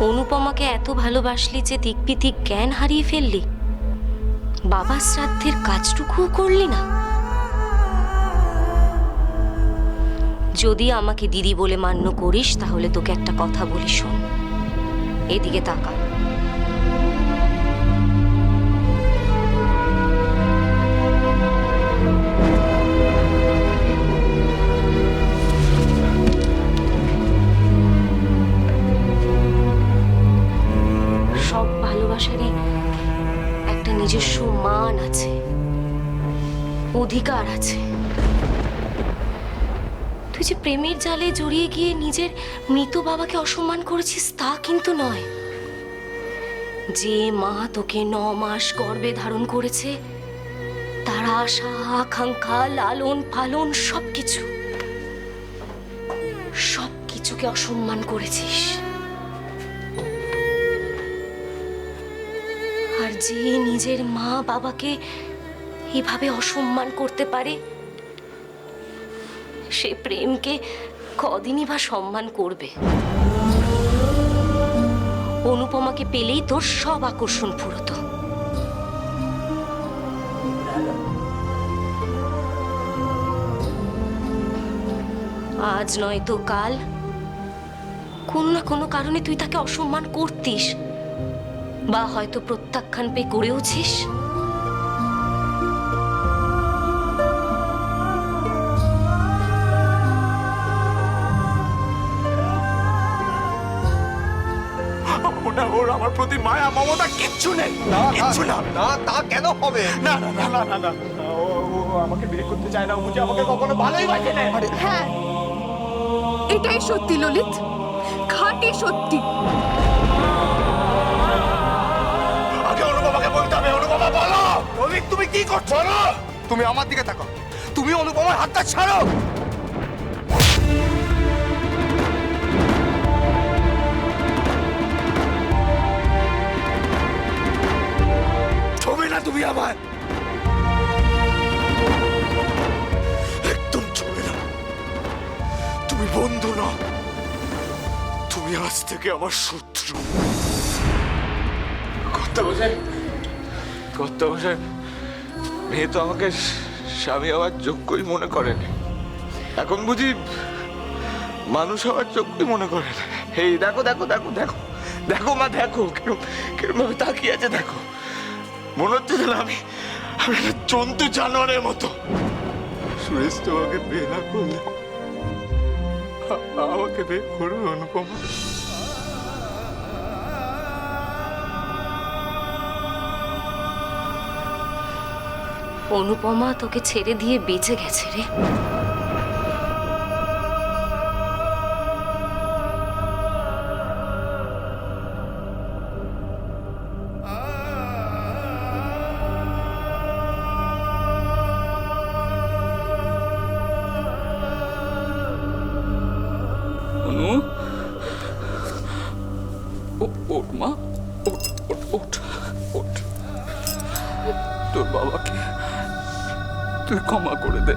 অনুপমাকে এত ভালোবাসলি যে দিকবিদিক জ্ঞান হারিয়ে ফেললি? বাবা শ্রাদ্ধের কাজটুকুও করলি না? যদি আমাকে দিদি বলে মান্য করিস, তাহলে তোকে একটা কথা বলি শোন। এদিকে তাকা মান আছে, অধিকার আছে। তুই যে প্রেমের জালে জড়িয়ে গিয়ে নিজের মৃত বাবাকে অসম্মান করেছিস তা কিন্তু নয়। যে মা তোকে ন মাস গর্ভে ধারণ করেছে, তার আশা, আকাঙ্ক্ষা, লালন পালন সবকিছু, সবকিছুকে অসম্মান করেছিস। আর যে নিজের মা বাবাকে এভাবে অসম্মান করতে পারে, সে প্রেমকে কদিনই বা সম্মান করবে। অনুপমাকে পেলেই তোর সব আকর্ষণ ফুরতো আজ নয় তো কাল, কোনো না কোনো কারণে তুই তাকে অসম্মান করতিস। বা হয়তো প্রত্যাখ্যান পেয়ে করেওছিস? ওটা ওর আমার প্রতি মায়া মমতা কিচ্ছু নেই। কিচ্ছু না। না তা কেন হবে? না না না না না না। ও ও আমাকে বিয়ে করতে চায় না ও বুঝি আমাকে কখনো ভালোই বাসে না হ্যাঁ এটাই সত্যি ললিত। খাঁটি সত্যি। কি করছ? তুমি আমার দিকে তাকাও। তুমি অনুপমার হাতটা ছাড়ো। ছবি না তুমি আমার একদম ছবি না। তুমি বন্ধু না। তুমি আজ থেকে আমার শত্রু। কর্তা বসাই কর্তা বসাই মেয়ে তো আমাকে স্বামী হওয়ার যোগ্যই মনে করেনি। এখন বুঝি মানুষ হওয়ার যোগ্যই মনে করে না এই দেখো দেখো দেখো দেখো দেখো মা, দেখো কিরম কিরম ভাবে তাকিয়ে আছে, দেখো। মনে হচ্ছে যেন আমি আমি একটা জন্তু জানোয়ারের মতো। সুরেশ তোমাকে বিয়ে না করলে আমাকে বিয়ে করবে অনুপমা। অনুপমা তোকে ছেড়ে দিয়ে বেঁচে গেছে রে। মা। তোর বাবাকে তুই ক্ষমা করে দে।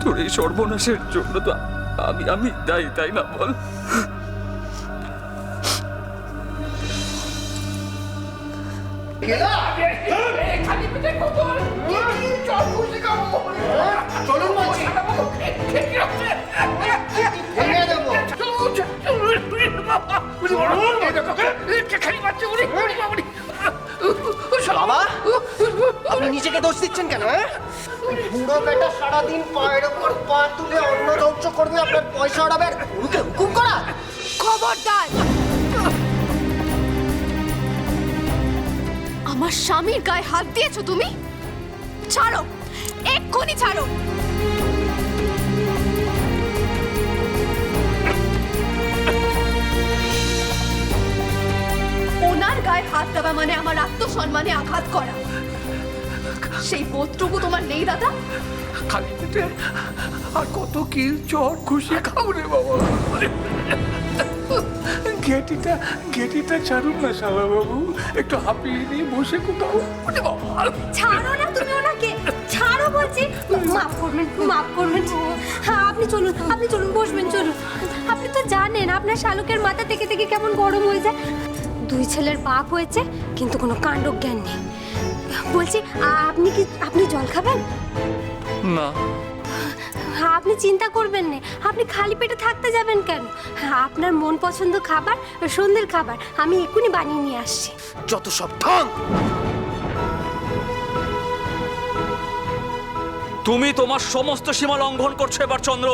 তোর এই সর্বনাশের জন্য তো আমি আমি দায়ী, তাই না বল? বাবা দোষ দিচ্ছেন কেন হ্যাঁ? বুড়ো বেটা সারাদিন পায়ের ওপর পা তুলে অন্ন ধ্বংস করবে, আপনার পয়সা ওড়াবে আর উনকে হুকুম করা? খবরদার! আমার স্বামীর গায়ে হাত দিয়েছ তুমি? ছাড়ো, এক্ষুনি ছাড়ো। ওনার গায়ে হাত দেওয়া মানে আমার আত্মসম্মানে আঘাত করা। সেই বোধটুকু তোমার নেই দাদা। খালি পেটে আর কত কি জ্বর খুশি খাও রে বাবা। গেটিটা গেটিটা ছাড়ুন না শালা বাবু একটু হাঁপিয়ে নিয়ে বসে কোথাও। ছাড়ো না তুমি ওনাকে। ছাড়ো বলছি। মাফ করবেন মাফ করবেন। হ্যাঁ আপনি চলুন আপনি চলুন বসবেন চলুন। আপনি তো জানেন আপনার শালুকের মাথা থেকে থেকে কেমন গরম হয়ে যায়। দুই ছেলের বাপ হয়েছে কিন্তু কোনো কাণ্ড জ্ঞান নেই। বলছি আপনি কি আপনি জল খাবেন? না। হ্যাঁ আপনি চিন্তা করবেন না আপনি খালি পেটে থাকতে যাবেন কেন? হ্যাঁ আপনার মন পছন্দ খাবার সন্ধ্যের খাবার আমি এক্ষুনি বানিয়ে নিয়ে আসছি। যত সব ঢং তুমি তোমার সমস্ত সীমা লঙ্ঘন করছ এবার চন্দ্র।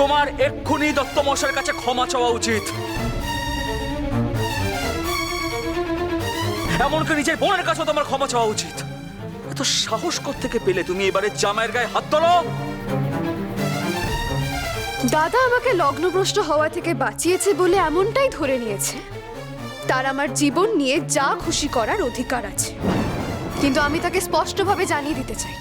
তোমার এক্ষুনি দত্ত মশাইয়ের কাছে ক্ষমা চাওয়া উচিত। এমনকি নিজের বোনের কাছেও তোমার ক্ষমা চাওয়া উচিত। এত সাহস থেকে পেলে তুমি এবারে জামাইয়ের গায়ে হাত তোলো? দাদা আমাকে লগ্নভ্রষ্ট হওয়া থেকে বাঁচিয়েছে বলে এমনটাই ধরে নিয়েছে। তার আমার জীবন নিয়ে যা খুশি করার অধিকার আছে। কিন্তু আমি তাকে স্পষ্টভাবে জানিয়ে দিতে চাই।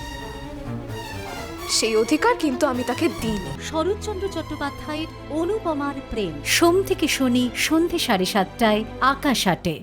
সেই অধিকার কিন্তু আমি তাকে দিইনি। শরৎচন্দ্র চট্টোপাধ্যায়ের অনুপমার প্রেম। সোম থেকে শনি সন্ধে সাড়ে সাতটায় আকাশ আটে।